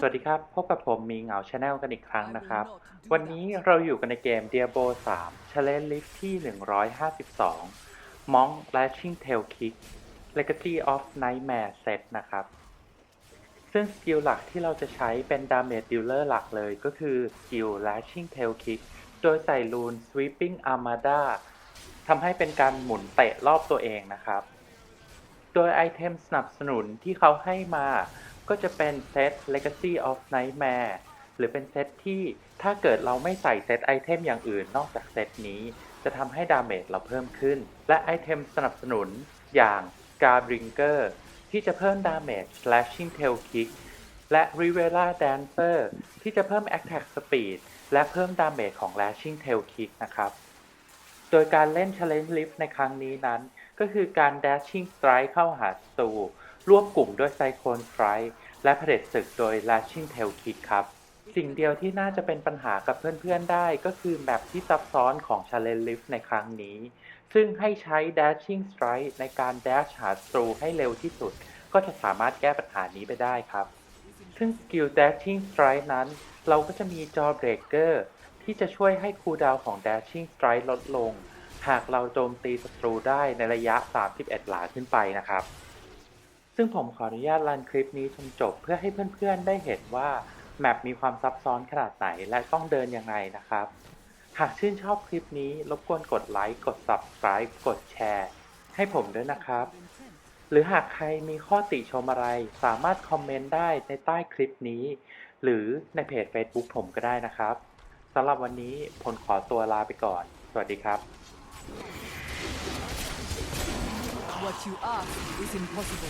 สวัสดีครับ พบกับผมมีเหงาชาแนลกันอีกครั้งนะครับ วันนี้เราอยู่กันในเกม Diablo 3 Challenge List ที่ 152 Monk Lashing Tail Kick Legacy of Nightmare Set นะครับ ซึ่งสกิลหลักที่เราจะใช้เป็น Damage Dealer หลักเลยก็คือสกิล Lashing Tail Kick โดยใส่รูน Sweeping Armada ทำให้เป็นการหมุนเตะรอบตัวเองนะครับ โดยไอเทมสนับสนุนที่เขาให้มา ก็จะเป็นเซต Legacy of Nightmare หรือเป็นเซตที่ถ้าเกิดเราไม่ใส่เซตไอเทมอย่างอื่นนอกจากเซตนี้ จะทำให้ดาเมจเราเพิ่มขึ้น และไอเทมสนับสนุนอย่าง Guardbringer ที่จะเพิ่มดาเมจ Slashing Tail Kick และ Rivera Dancer ที่จะเพิ่ม Attack Speed และเพิ่มดาเมจของ Lashing Tail Kick นะครับ โดยการเล่น Challenge Lift ในครั้งนี้นั้น ก็คือการ Dashing Strike เข้าหาศัตรูรวบกลุ่มด้วย Cyclone Strike และเผด็จศึกโดย Lashing Tail Kid ครับ สิ่งเดียวที่น่าจะเป็นปัญหากับเพื่อนๆได้ก็คือแมปที่ซับซ้อนของ Challenge Lift ในครั้งนี้ ซึ่งให้ใช้ Dashing Strike ในการ dash หาศัตรูให้เร็วที่สุด ก็จะสามารถแก้ปัญหานี้ไปได้ครับ ซึ่งสกิล Dashing Strike นั้น เราก็จะมี Jawbreaker ที่จะช่วยให้คูลดาวของ Dashing Strike ลดลง หากเราโจมตีศัตรูได้ในระยะ 31 หลาขึ้นไปนะครับ ซึ่งผมขออนุญาตรันคลิปนี้จนจบเพื่อให้เพื่อนๆได้เห็นว่าแมปมีความซับซ้อนขนาดไหนและต้องเดินยังไงนะครับ หากชื่นชอบคลิปนี้รบกวนกดไลค์กด Subscribe กดแชร์ ให้ผมด้วยนะครับ หรือหากใครมีข้อติชมอะไร สามารถคอมเมนต์ได้ในใต้คลิปนี้ หรือในเพจ Facebook ผมก็ได้นะครับสำหรับวันนี้ผมขอตัวลาไปก่อน สวัสดีครับ What you ask is impossible.